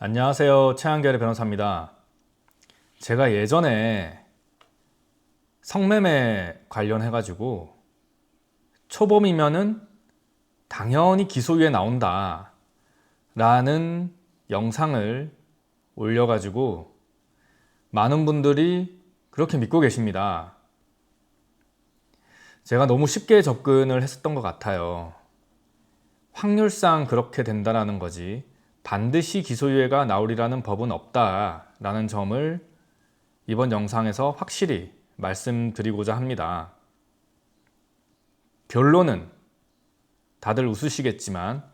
안녕하세요. 최한결의 변호사입니다. 제가 예전에 성매매 관련해가지고 초범이면은 당연히 기소유예 나온다 라는 영상을 올려가지고 많은 분들이 그렇게 믿고 계십니다. 제가 너무 쉽게 접근을 했었던 것 같아요. 확률상 그렇게 된다라는 거지 반드시 기소유예가 나오리라는 법은 없다라는 점을 이번 영상에서 확실히 말씀드리고자 합니다. 결론은 다들 웃으시겠지만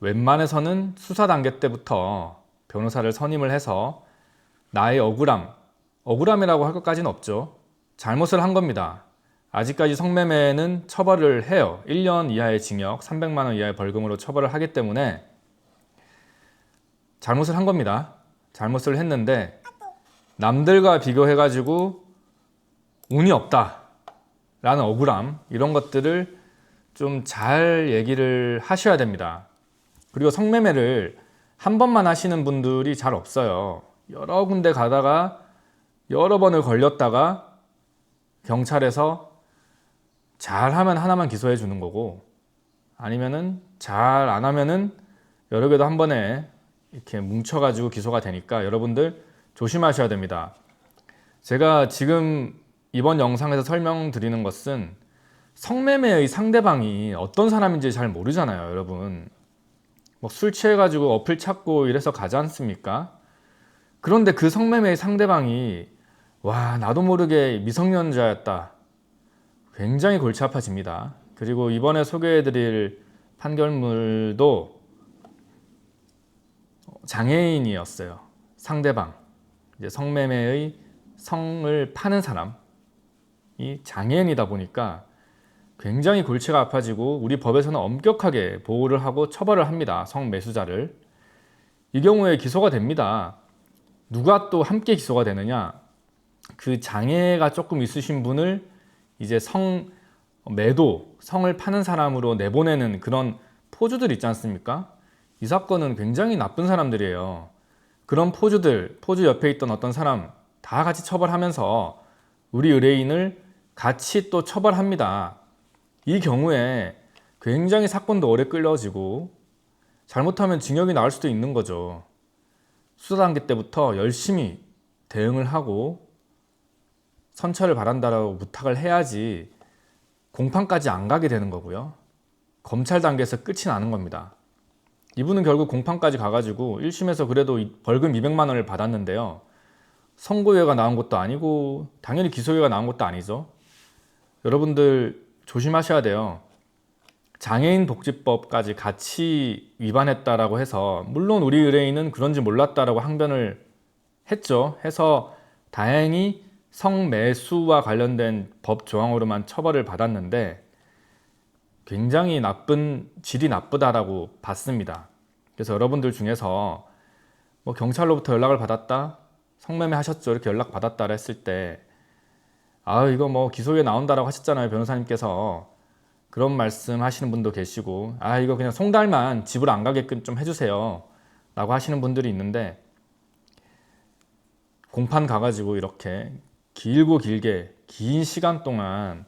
웬만해서는 수사 단계 때부터 변호사를 선임을 해서 나의 억울함, 억울함이라고 할 것까지는 없죠. 잘못을 한 겁니다. 아직까지 성매매는 처벌을 해요. 1년 이하의 징역, 300만 원 이하의 벌금으로 처벌을 하기 때문에 잘못을 한 겁니다. 잘못을 했는데 남들과 비교해가지고 운이 없다. 라는 억울함, 이런 것들을 좀 잘 얘기를 하셔야 됩니다. 그리고 성매매를 한 번만 하시는 분들이 잘 없어요. 여러 군데 가다가 여러 번을 걸렸다가 경찰에서 잘하면 하나만 기소해 주는 거고 아니면은 잘 안 하면은 여러 개도 한 번에 이렇게 뭉쳐가지고 기소가 되니까 여러분들 조심하셔야 됩니다. 제가 지금 이번 영상에서 설명드리는 것은 성매매의 상대방이 어떤 사람인지 잘 모르잖아요, 여러분. 뭐술 취해가지고 어플 찾고 이래서 가지 않습니까? 그런데 그 성매매의 상대방이 와, 나도 모르게 미성년자였다. 굉장히 골치 아파집니다. 그리고 이번에 소개해드릴 판결물도 장애인이었어요. 상대방. 이제 성매매의 성을 파는 사람이 장애인이다 보니까 굉장히 골치가 아파지고 우리 법에서는 엄격하게 보호를 하고 처벌을 합니다. 성매수자를. 이 경우에 기소가 됩니다. 누가 또 함께 기소가 되느냐? 그 장애가 조금 있으신 분을 이제 성 매도, 성을 파는 사람으로 내보내는 그런 포주들 있지 않습니까? 이 사건은 굉장히 나쁜 사람들이에요. 그런 포주들, 포주 옆에 있던 어떤 사람 다 같이 처벌하면서 우리 의뢰인을 같이 또 처벌합니다. 이 경우에 굉장히 사건도 오래 끌려지고 잘못하면 징역이 나올 수도 있는 거죠. 수사 단계 때부터 열심히 대응을 하고 선처를 바란다라고 부탁을 해야지 공판까지 안 가게 되는 거고요. 검찰 단계에서 끝이 나는 겁니다. 이분은 결국 공판까지 가가지고 1심에서 그래도 벌금 200만 원을 받았는데요. 선고유예가 나온 것도 아니고 당연히 기소유예가 나온 것도 아니죠. 여러분들 조심하셔야 돼요. 장애인 복지법까지 같이 위반했다라고 해서 물론 우리 의뢰인은 그런지 몰랐다라고 항변을 했죠. 해서 다행히 성매수와 관련된 법 조항으로만 처벌을 받았는데 굉장히 나쁜 질이 나쁘다라고 봤습니다. 그래서 여러분들 중에서 뭐 경찰로부터 연락을 받았다, 성매매 하셨죠 이렇게 연락 받았다 했을 때, 아 이거 뭐 기소유예 나온다라고 하셨잖아요 변호사님께서 그런 말씀 하시는 분도 계시고, 아 이거 그냥 송달만 집을 안 가게끔 좀 해주세요 라고 하시는 분들이 있는데 공판 가가지고 이렇게 길고 길게 긴 시간 동안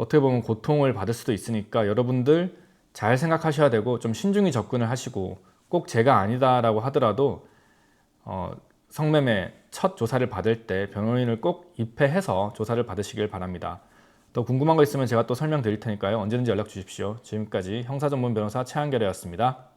어떻게 보면 고통을 받을 수도 있으니까 여러분들 잘 생각하셔야 되고 좀 신중히 접근을 하시고 꼭 제가 아니다라고 하더라도 어, 성매매 첫 조사를 받을 때 변호인을 꼭 입회해서 조사를 받으시길 바랍니다. 또 궁금한 거 있으면 제가 또 설명드릴 테니까요. 언제든지 연락 주십시오. 지금까지 형사전문 변호사 최한결이었습니다.